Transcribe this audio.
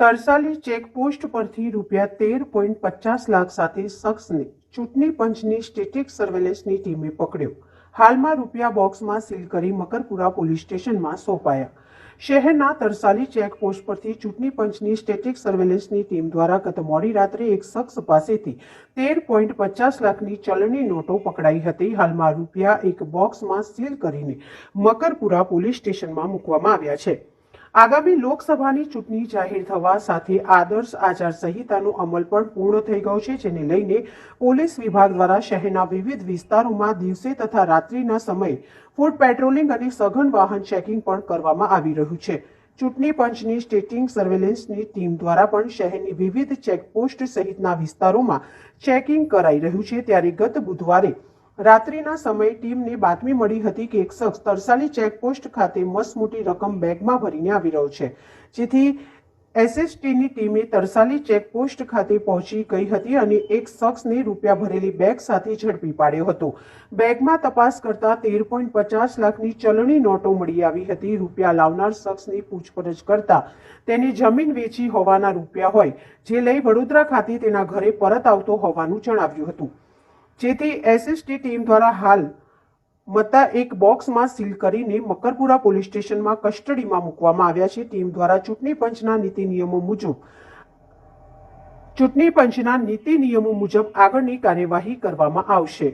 Tarsali checkpost પરથી રૂપિયા તેર પોઈન્ટ પચાસ લાખ સાથે શખ્સને ચૂંટણી પંચની સ્ટેટિક સર્વેલન્સની ટીમે પકડ્યો. હાલમાં રૂપિયા બોક્સમાં સીલ કરી મકરપુરા પોલીસ સ્ટેશનમાં સોંપાયા. શહેરના તરસાલી ચેકપોસ્ટ પરથી ચૂંટણી પંચની સ્ટેટિક સર્વેલન્સની ટીમ દ્વારા ગત મોડી રાત્રે એક શખ્સ પાસેથી તેર પોઈન્ટ પચાસ લાખની ચલણી નોટો પકડાઈ હતી. હાલમાં રૂપિયા એક બોક્સમાં સીલ કરીને મકરપુરા પોલીસ સ્ટેશનમાં મૂકવામાં આવ્યા છે. આગામી લોકસભાની ચૂંટણી જાહેર થવા સાથે આદર્શ આચારસંહિતાનો અમલ પણ પૂર્ણ થઈ ગયો છે, જેને લઈને પોલીસ વિભાગ દ્વારા શહેરના વિવિધ વિસ્તારોમાં દિવસે તથા રાત્રિના સમયે ફૂડ પેટ્રોલિંગ અને સઘન વાહન ચેકિંગ પણ કરવામાં આવી રહ્યું છે. ચૂંટણી પંચની સ્ટેટિંગ સર્વેલન્સની ટીમ દ્વારા પણ શહેરની વિવિધ ચેકપોસ્ટ સહિતના વિસ્તારોમાં ચેકિંગ કરાઈ રહ્યું છે. ત્યારે ગત બુધવારે રાત્રિના સમયે ટીમને બાતમી મળી હતી કે એક શખ્સ તરસાલી ચેકપોસ્ટ ખાતે મસમોટી રકમ બેગમાં ભરીને આવી રહ્યો છે. જેથી એસએસટીની ટીમે તરસાલી ચેકપોસ્ટ ખાતે પહોંચી ગઈ હતી અને એક શખ્સને રૂપિયા ભરેલી બેગ સાથે ઝડપી પાડ્યો હતો. બેગમાં તપાસ કરતા તેર પોઈન્ટ પચાસ લાખની ચલણી નોટો મળી આવી હતી. રૂપિયા લાવનાર શખ્સની પૂછપરછ કરતા તેની જમીન વેચી હોવાના રૂપિયા હોય, જે લઈ વડોદરા ખાતે તેના ઘરે પરત આવતો હોવાનું જણાવ્યું હતું. જેથી એસએસટી ટીમ દ્વારા હાલ મતા એક બોક્સમાં સીલ કરીને મકરપુરા પોલીસ સ્ટેશનમાં કસ્ટડીમાં મૂકવામાં આવ્યા છે. ટીમ દ્વારા ચૂંટણી પંચના નીતિ નિયમો મુજબ ચૂંટણી પંચના નીતિ નિયમો મુજબ આગળની કાર્યવાહી કરવામાં આવશે.